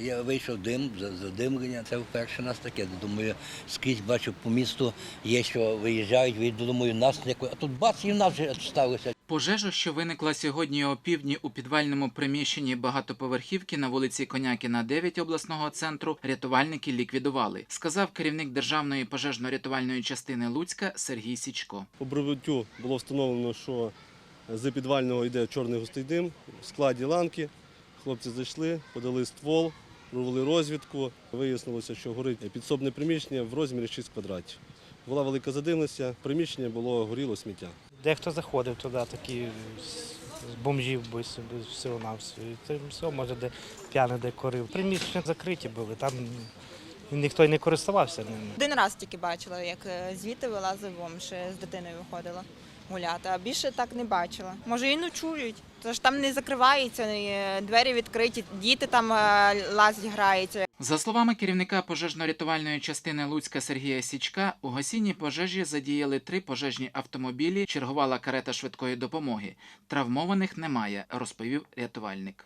Я вийшов дим, за- задимлення. Це вперше нас таке. Думаю, скрізь бачу по місту є, що виїжджають, вийду, думаю, нас не а тут бац, і в нас вже сталося. Пожежа, що виникла сьогодні о півдні у підвальному приміщенні багатоповерхівки на вулиці Конякіна, 9 обласного центру, рятувальники ліквідували, сказав керівник державної пожежно-рятувальної частини Луцька Сергій Січко. По прибуттю було встановлено, що з підвального йде чорний густий дим в складі ланки. Хлопці зайшли, подали ствол, провели розвідку. Вияснилося, що горить підсобне приміщення в розмірі 6 квадратів. Була велика задимленість, приміщення було горіло сміття. Дехто заходив туди, такі з бомжів всього на все. Це все, може, де п'яний, де корив. Приміщення закриті були, там ніхто й не користувався ними. Один раз тільки бачила, як е, звідти вилазив бомж, е, з дитиною виходила гуляти, а більше так не бачила. Може і ночують. Тож там не закривається, е, двері відкриті, діти там е, лазять, граються. За словами керівника пожежно-рятувальної частини Луцька Сергія Січка, у гасінні пожежі задіяли три пожежні автомобілі, чергувала карета швидкої допомоги. Травмованих немає, розповів рятувальник.